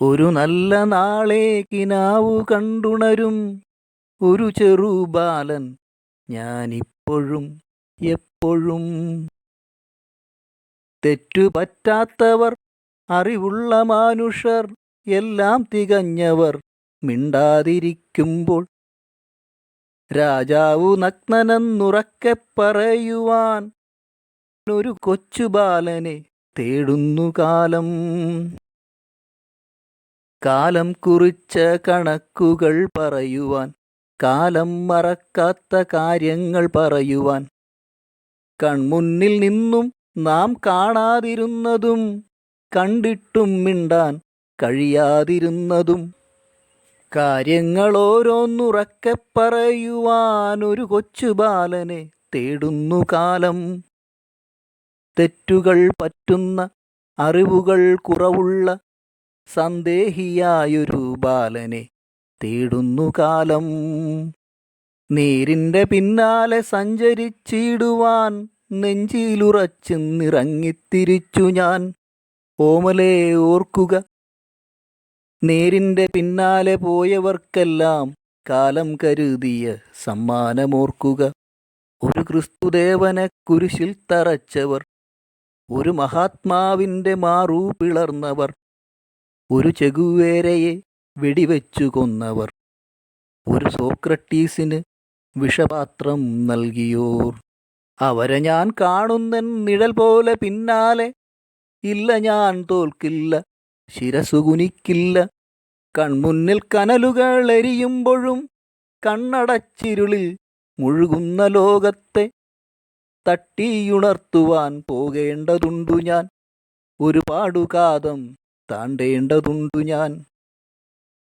ഒരു നല്ല നാളെ കിനാവു കണ്ടുണരും. ഒരു ചെറുബാലൻ ഞാനിപ്പോഴും എപ്പോഴും. തെറ്റുപറ്റാത്തവർ അറിവുള്ള മനുഷ്യർ എല്ലാം തികഞ്ഞവർ മിണ്ടാതിരിക്കുമ്പോൾ. രാജാവു നഗ്നനെന്നുറക്കെ പറയുവാൻ ഒരു കൊച്ചുബാലനെ തേടുന്നു കാലം. കാലം കുറിച്ച കണക്കുകൾ പറയുവാൻ കാലം മറക്കാത്ത കാര്യങ്ങൾ പറയുവാൻ. കൺമുന്നിൽ നിന്നും നാം കാണാതിരുന്നതും കണ്ടിട്ടും മിണ്ടാൻ കഴിയാതിരുന്നതും. കാര്യങ്ങൾ ഓരോന്നുറക്കെ പറയുവാൻ ഒരു കൊച്ചുബാലനെ തേടുന്നു കാലം. തെറ്റുകൾ പറ്റുന്ന അറിവുകൾ കുറവുള്ള സന്ദേഹിയായൊരു ബാലനെ തേടുന്നു കാലം. നീരിന്റെ പിന്നാലെ സഞ്ചരിച്ചിടുവാൻ നെഞ്ചിലുറച്ചു നിറങ്ങിത്തിരിച്ചു ഞാൻ. ഓമലേ ഓർക്കുക. നേരിന്റെ പിന്നാലെ പോയവർക്കെല്ലാം കാലം കരുതിയ സമ്മാനമോർക്കുക. ഒരു ക്രിസ്തുദേവനെ കുരിശിൽ തറച്ചവർ ഒരു മഹാത്മാവിന്റെ മാറു പിളർന്നവർ ഒരു ചെകുവേരയെ വെടിവെച്ചു കൊന്നവർ. ഒരു സോക്രട്ടീസിന് വിഷപാത്രം നൽകിയോർ. അവരെ ഞാൻ കാണുന്നൻ നിഴൽ പോലെ പിന്നാലെ. ഇല്ല ഞാൻ തോൽക്കില്ല ശിരസുകുനിക്കില്ല കൺമുന്നിൽ കനലുകൾ എരിയുമ്പോഴും കണ്ണടച്ചിരുളിൽ മുഴുകുന്ന ലോകത്തെ തട്ടിയുണർത്തുവാൻ പോകേണ്ടതുണ്ടു ഞാൻ. ഒരു പാടുകാതം താണ്ടേണ്ടതുണ്ടു ഞാൻ.